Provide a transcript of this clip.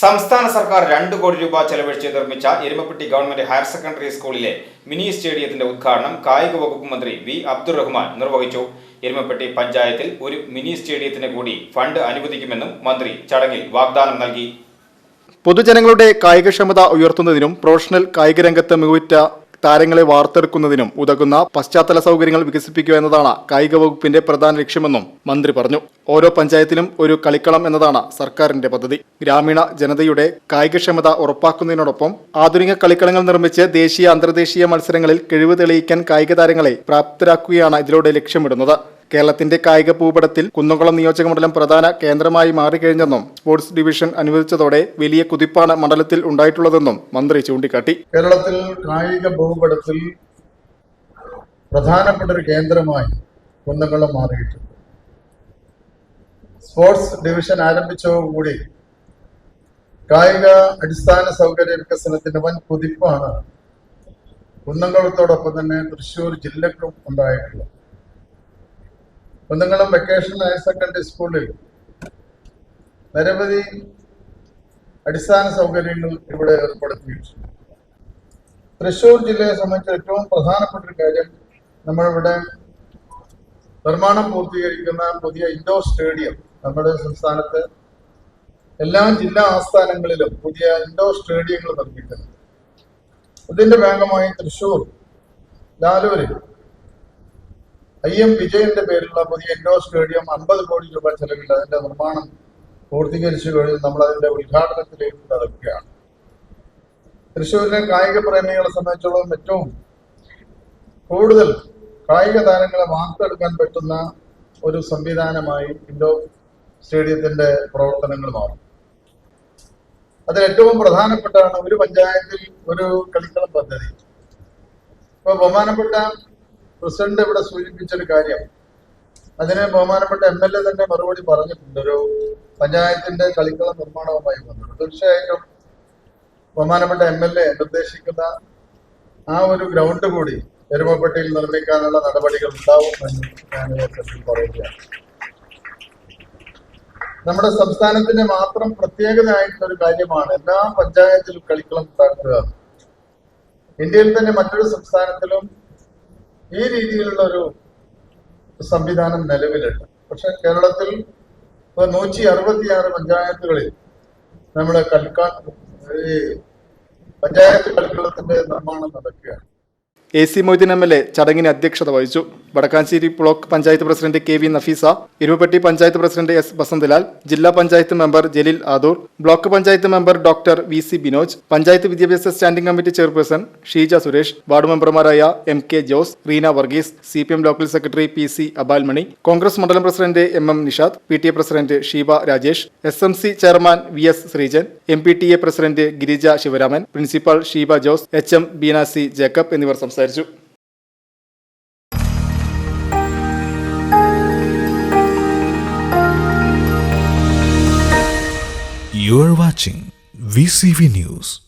സംസ്ഥാന സർക്കാർ രണ്ട് കോടി രൂപ ചെലവഴിച്ച് നിർമ്മിച്ച എരുമപ്പെട്ടി ഗവൺമെന്റ് ഹയർ സെക്കൻഡറി സ്കൂളിലെ മിനി സ്റ്റേഡിയത്തിന്റെ ഉദ്ഘാടനം കായിക വകുപ്പ് മന്ത്രി വി അബ്ദുറഹ്മാൻ നിർവഹിച്ചു. എരുമപ്പെട്ടി പഞ്ചായത്തിൽ ഒരു മിനി സ്റ്റേഡിയത്തിന് കൂടി ഫണ്ട് അനുവദിക്കുമെന്നും മന്ത്രി ചടങ്ങിൽ വാഗ്ദാനം നൽകി. പൊതുജനങ്ങളുടെ കായികക്ഷമത ഉയർത്തുന്നതിനും പ്രൊഫഷണൽ കായിക രംഗത്ത് മികവുറ്റ താരങ്ങളെ വാർത്തെടുക്കുന്നതിനും ഉതകുന്ന പശ്ചാത്തല സൗകര്യങ്ങൾ വികസിപ്പിക്കുക എന്നതാണ് കായിക വകുപ്പിന്റെ പ്രധാന ലക്ഷ്യമെന്നും മന്ത്രി പറഞ്ഞു. ഓരോ പഞ്ചായത്തിലും ഒരു കളിക്കളം എന്നതാണ് സർക്കാരിന്റെ പദ്ധതി. ഗ്രാമീണ ജനതയുടെ കായികക്ഷമത ഉറപ്പാക്കുന്നതിനോടൊപ്പം ആധുനിക കളിക്കളങ്ങൾ നിർമ്മിച്ച് ദേശീയ അന്തർദേശീയ മത്സരങ്ങളിൽ കഴിവ് തെളിയിക്കാൻ കായിക താരങ്ങളെ പ്രാപ്തരാക്കുകയാണ് ഇതിലൂടെ ലക്ഷ്യമിടുന്നത്. കേരളത്തിന്റെ കായിക ഭൂപടത്തിൽ കുന്നംകുളം നിയോജക മണ്ഡലം പ്രധാന കേന്ദ്രമായി മാറിക്കഴിഞ്ഞെന്നും സ്പോർട്സ് ഡിവിഷൻ അനുവദിച്ചതോടെ വലിയ കുതിപ്പാണ് മണ്ഡലത്തിൽ ഉണ്ടായിട്ടുള്ളതെന്നും മന്ത്രി ചൂണ്ടിക്കാട്ടി. കേരളത്തിൽ കായിക ഭൂപടത്തിൽ പ്രധാനപ്പെട്ട ഒരു കേന്ദ്രമായി കുന്നംകുളം മാറിയിട്ടുണ്ട്. സ്പോർട്സ് ഡിവിഷൻ ആരംഭിച്ചതോടുകൂടി കായിക അടിസ്ഥാന സൗകര്യ വികസനത്തിന്റെ വൻ കുതിപ്പാണ് കുന്നംകുളത്തോടൊപ്പം തന്നെ തൃശ്ശൂർ ജില്ലക്കും ഉണ്ടായിട്ടുള്ളത്. കുന്നംകുളം വെക്കേഷൻ ഹയർ സെക്കൻഡറി സ്കൂളിൽ നിരവധി അടിസ്ഥാന സൗകര്യങ്ങൾ ഇവിടെ ഏർപ്പെടുത്തിയിട്ടുണ്ട്. തൃശ്ശൂർ ജില്ലയെ സംബന്ധിച്ച് ഏറ്റവും പ്രധാനപ്പെട്ട ഒരു കാര്യം നമ്മളിവിടെ നിർമ്മാണം പൂർത്തീകരിക്കുന്ന പുതിയ ഇൻഡോർ സ്റ്റേഡിയം നമ്മുടെ സംസ്ഥാനത്ത് എല്ലാ ജില്ലാ ആസ്ഥാനങ്ങളിലും പുതിയ ഇൻഡോർ സ്റ്റേഡിയങ്ങൾ നിർമ്മിക്കുന്നു. ഇതിന്റെ ഭാഗമായി തൃശ്ശൂർ ലാലൂരിൽ ഐ എം വിജയന്റെ പേരിലുള്ള പുതിയ ഇൻഡോർ സ്റ്റേഡിയം അമ്പത് കോടി രൂപ ചെലവിൽ അതിന്റെ നിർമ്മാണം പൂർത്തീകരിച്ചു കഴിഞ്ഞ് നമ്മൾ അതിന്റെ ഉദ്ഘാടനത്തിലേക്ക് കടക്കുകയാണ് തൃശ്ശൂരിലെ കായിക പ്രേമികളെ സംബന്ധിച്ചോളം ഏറ്റവും കൂടുതൽ കായിക താരങ്ങളെ വാർത്തെടുക്കാൻ പറ്റുന്ന ഒരു സംവിധാനമായി ഇൻഡോർ സ്റ്റേഡിയത്തിന്റെ പ്രവർത്തനങ്ങൾ മാറും. അതിൽ ഏറ്റവും പ്രധാനപ്പെട്ടാണ് ഒരു പഞ്ചായത്തിൽ ഒരു കളിക്കളം പദ്ധതി. ഇപ്പൊ ബഹുമാനപ്പെട്ട പ്രസിഡന്റ് ഇവിടെ സൂചിപ്പിച്ചൊരു കാര്യം. അതിനെ ബഹുമാനപ്പെട്ട എം എൽ എ തന്നെ മറുപടി പറഞ്ഞിട്ടുണ്ട്. ഒരു പഞ്ചായത്തിന്റെ കളിക്കള നിർമ്മാണവുമായി ബന്ധപ്പെട്ട് തീർച്ചയായിട്ടും ബഹുമാനപ്പെട്ട എം എൽ എ നിർദ്ദേശിക്കുന്ന ആ ഒരു ഗ്രൗണ്ട് കൂടി എരുമപ്പെട്ടിയിൽ നിർമ്മിക്കാനുള്ള നടപടികൾ ഉണ്ടാവും എന്ന് ഞാൻ ഈ പറയുകയാണ്. നമ്മുടെ സംസ്ഥാനത്തിന്റെ മാത്രം പ്രത്യേകതയായിട്ടുള്ള ഒരു കാര്യമാണ് എല്ലാ പഞ്ചായത്തിലും കളിക്കളം ഉണ്ടാക്കുക. ഇന്ത്യയിൽ തന്നെ മറ്റൊരു സംസ്ഥാനത്തിലും ഈ രീതിയിലുള്ള ഒരു സംവിധാനം നിലവിലുണ്ട്. പക്ഷെ കേരളത്തിൽ ഇപ്പൊ നൂറ്റി അറുപത്തിയാറ് പഞ്ചായത്തുകളിൽ നമ്മുടെ കൽക്കാൻ പഞ്ചായത്ത് കളിക്കളത്തിന്റെ നിർമ്മാണം നടക്കുകയാണ്. A C Moideen M L A ചടങ്ങിന് അധ്യക്ഷത വഹിച്ചു. Vadakkanchery block panchayat president K V Nafeesa Iruvappetti panchayat president S Basanthalal ജില്ലാ panchayat member Jaleel Adoor block panchayat member doctor V C Binoj panchayat വിദ്യാഭ്യാസ standing committee chairperson Sheeja Suresh ward മെമ്പർമാരായ M K Jose Reena Varghese C P M local secretary P C Abalmani Congress മണ്ഡലം president M M Nishad P T A president Sheeba Rajesh S M C chairman V S Sreejan M P T A president Girija Sivaraman principal Sheeba Jose H M ബീനാസി Jacob എന്നിവർ സംസാരിച്ചു. Are watching VCV News.